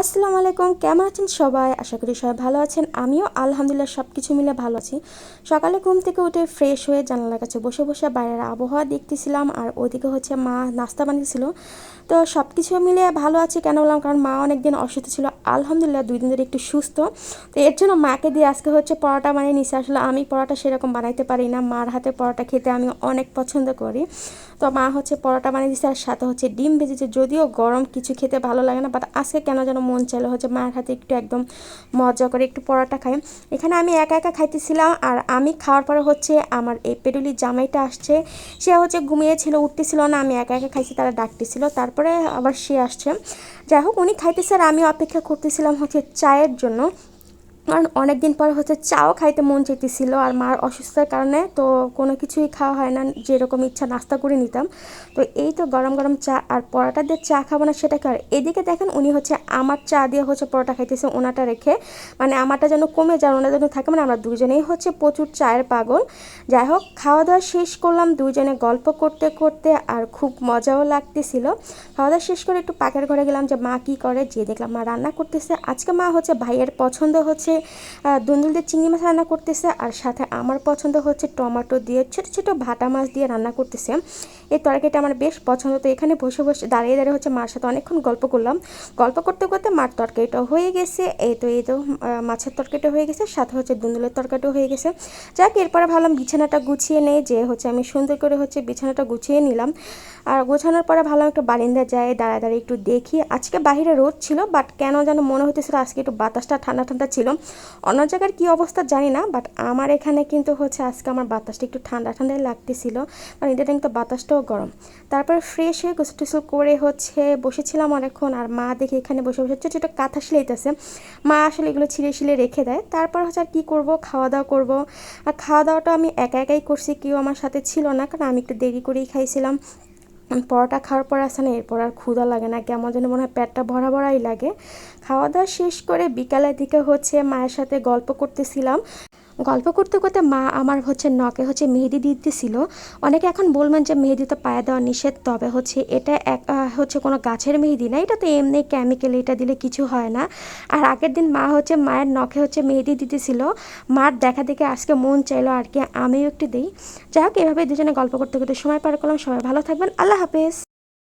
আসসালামু আলাইকুম, কেমন আছেন সবাই? আশা করি সবাই ভালো আছেন। আমিও আলহামদুলিল্লাহ সব কিছু মিলে ভালো আছি। সকালে ঘুম থেকে উঠে ফ্রেশ হয়ে জানালার কাছে বসে বসে বাইরের আবহাওয়া দেখতেছিলাম আর ওইদিকে হচ্ছে মা নাস্তা বানিয়েছিল। তো সব কিছু মিলে ভালো আছি কেন বললাম? কারণ মা অনেক দিন অসুস্থ ছিল। আলহামদুলিল্লাহ দুই দিন ধরে একটু সুস্থ। তো এর জন্য মাকে দিয়ে আজকে হচ্ছে পরোটা বানিয়ে নিছে। আসলে আমি পরোটা সেরকম বানাইতে পারি না। মার হাতে পরোটা খেতে আমি অনেক পছন্দ করি। তো মা হচ্ছে পরোটা বানিয়ে দিচ্ছে আর সাথে হচ্ছে ডিম ভেজেছে। যদিও গরম কিছু খেতে ভালো লাগে না বাট আজকে কেন যেন মন চাইলো হচ্ছে মায়ের হাতে একটু একদম মজা করে একটু পরোটা খাই। এখানে আমি একা একা খাইতেছিলাম আর আমি খাওয়ার পরে হচ্ছে আমার এই পেডুলি জামাইটা আসছে। সে হচ্ছে ঘুমিয়েছিল, উঠতেছিল না, আমি একা একা খাইছি, তারা ডাকতেছিল। তারপরে আবার সে আসছে। যাই হোক, উনি খাইতেছে আর আমি অপেক্ষা করতেছিলাম হচ্ছে চায়ের জন্য। কারণ অনেক দিন পরে হচ্ছে চাও খাইতে মন চাইতেছিল আর মার অসুস্থতার কারণে তো কোনো কিছুই খাওয়া হয় না, যেরকম ইচ্ছা নাস্তা করে নিতাম। তো এই তো গরম গরম চা আর পরোটা দিয়ে চা খাব না সেটা কি আর এদিকে দেখেন উনি হচ্ছে আমার চা দিয়ে হচ্ছে পরোটা খাইতেছে ওনাটা রেখে। মানে আমারটা যেন কমে যায় ওনার যেন থাকে মানে আমরা দুজনেই হচ্ছে প্রচুর চায়ের পাগল। যাই হোক, খাওয়া দাওয়া শেষ করলাম দুজনে গল্প করতে করতে আর খুব মজাও লাগতেছিল। খাওয়া দাওয়া শেষ করে একটু পাকের ঘরে গেলাম যে মা কী করে যে দেখলাম মা রান্না করতেছে। আজকে মা হচ্ছে ভাইয়ের পছন্দ হচ্ছে দুন্দুল দিয়ে চিংড়ি মাছ রান্না করতেছে, আর সাথে আমার পছন্দ হচ্ছে টমেটো দিয়ে ছোট ছোট ভাটা মাছ দিয়ে রান্না করতেছে। এই তরকারিটা আমার বেশ পছন্দ। তো এখানে বসে বসে দাঁড়িয়ে দাঁড়িয়ে হচ্ছে মার সাথে অনেকক্ষণ গল্প করলাম। গল্প করতে করতে মার তরকারিটা হয়ে গেছে। এই তো এই তো মাছের তরকারিটা হয়ে গেছে, সাথে হচ্ছে দুন্দুলের তরকারিটাও হয়ে গেছে। যাক, এরপরে ভাবলাম বিছানাটা গুছিয়ে নেই, যে হচ্ছে আমি সুন্দর করে হচ্ছে বিছানাটা গুছিয়ে নিলাম। আর গোছানোর পরে ভাবলাম একটু বারিন্দা যাই দাঁড়ায় দাঁড়িয়ে একটু দেখি। আজকে বাহিরে রোদ ছিল বাট কেন যেন মনে হতেছিল আজকে একটু বাতাসটা ঠান্ডা ঠান্ডা ছিল। অন্য জায়গার কী অবস্থা জানি না বাট আমার এখানে কিন্তু হচ্ছে আজকে আমার বাতাসটা একটু ঠান্ডা ঠান্ডাই লাগতেছিল। কারণ এদের কিন্তু বাতাসটাও গরম। তারপর ফ্রেশ হয়ে গোসল টোসল করে হচ্ছে বসেছিলাম অনেকক্ষণ আর মা দেখে এখানে বসে বসে ছোটো ছোটো কাঁথা সিলাইতেছে। মা আসলে এগুলো ছিঁড়ে ছিঁড়ে রেখে দেয়। তারপর হচ্ছে আর কী করব? খাওয়া দাওয়া করব। আর খাওয়া দাওয়াটা আমি একা একাই করছি, কেউ আমার সাথে ছিল না, কারণ আমি একটু দেরি করেই খাইছিলাম। পরোটা খাওয়ার পর আসে না, এরপর আর ক্ষুধা লাগে না, কেমন যেন মনে হয় পেটটা ভরা ভরাই লাগে। খাওয়া দাওয়া শেষ করে বিকালের দিকে হচ্ছে মায়ের সাথে গল্প করতেছিলাম। গল্প করতে করতে মা আমার হচ্ছে নখে হচ্ছে মেহেদি দিতেছিল। অনেকে এখন বলবেন যে মেহেদি তো পায়ে দেওয়া নিষেধ, তবে হচ্ছে এটা এক হচ্ছে কোনো গাছের মেহেদি না, এটা তো এমনি কেমিক্যাল এটা দিলে কিছু হয় না। আর আগের দিন মা হচ্ছে মায়ের নখে হচ্ছে মেহেদি দিতেছিল। মার দেখা দেখে আজকে মন চাইলো আর কি, আমিও একটু দিই। যাই হোক এভাবে দুজনে গল্প করতে করতে সময় পার করলাম। সবাই ভালো থাকবেন। আল্লাহ হাফেজ।